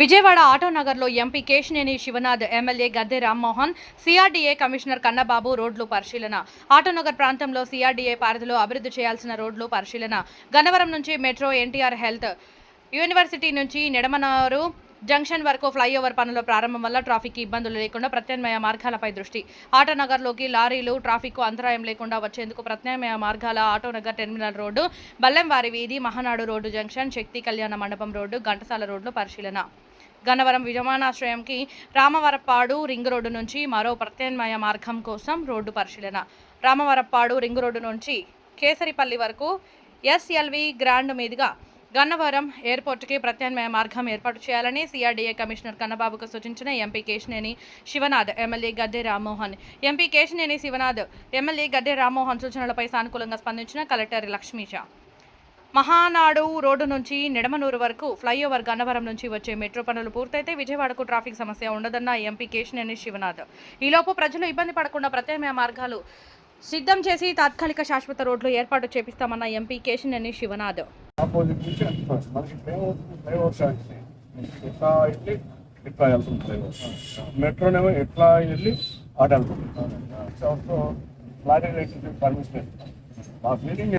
Vijayawada ఆటోనగర్లో MP Kesineni Sivanath MLA Gadde Rammohan CRDA commissioner Kannababu రోడ్లు పరిశీలన. ఆటోనగర్ ప్రాంతంలో సిఆర్డీఏ పరిధిలో అభివృద్ధి చేయాల్సిన రోడ్లు పరిశీలన. గన్నవరం నుంచి మెట్రో ఎన్టీఆర్ హెల్త్ యూనివర్సిటీ నుంచి నిడమనారు జంక్షన్ వరకు ఫ్లైఓవర్ పనుల ప్రారంభం వల్ల ట్రాఫిక్ ఇబ్బందులు లేకుండా ప్రత్యామ్నాయ మార్గాలపై దృష్టి. ఆటోనగర్లోకి లారీలు ట్రాఫిక్ అంతరాయం లేకుండా వచ్చేందుకు ప్రత్యామ్నాయ మార్గాల ఆటోనగర్ టెర్మినల్ రోడ్డు బల్లెంవారి వీధి మహానాడు రోడ్డు జంక్షన్ శక్తి కళ్యాణ మండపం రోడ్డు ఘంటసాల రోడ్లు పరిశీలన. గన్నవరం విమానాశ్రయంకి రామవరపాడు రింగ్ రోడ్డు నుంచి మరో ప్రత్యామ్నాయ మార్గం కోసం రోడ్డు పరిశీలన. రామవరపాడు రింగ్ రోడ్డు నుంచి కేసరిపల్లి వరకు ఎస్ఎల్వి గ్రాండ్ మీదుగా గన్నవరం ఎయిర్పోర్టుకి ప్రత్యామ్నాయ మార్గం ఏర్పాటు చేయాలని సిఆర్డీఏ కమిషనర్ కన్నబాబుకు సూచించిన MP Kesineni Sivanath MLA Gadde Rammohan. MP Kesineni Sivanath MLA Gadde Rammohan సూచనలపై సానుకూలంగా స్పందించిన కలెక్టర్ లక్ష్మీష మహానాడు రోడ్డు నుంచి నిడమనూరు వరకు ఫ్లైఓవర్ గన్నవరం నుంచి వచ్చే మెట్రో పనులు పూర్తయితే విజయవాడకు ట్రాఫిక్ సమస్య ఉండదన్న ఎంపీ కేశినేని శివనాథ్. ఈలోపు ప్రజలు ఇబ్బంది పడకుండా ప్రత్యామ్నాయ మార్గాలు సిద్ధం చేసి తాత్కాలిక శాశ్వత రోడ్లు ఏర్పాటు చేపిస్తామన్న ఎంపీ కేశినేని శివనాథ్. ఇట్లా వెళ్తుంది మెట్రోనేమో ఎట్లా వెళ్ళి అటు వెళ్తుంది లారీ పర్మిషన్ మా ఫీలింగ్